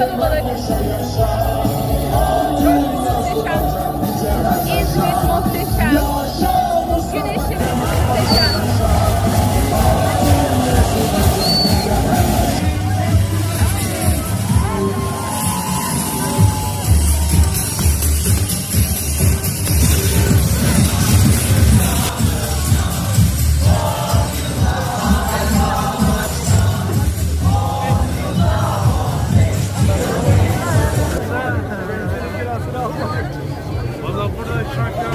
bakalım bana. Valla burada şarkı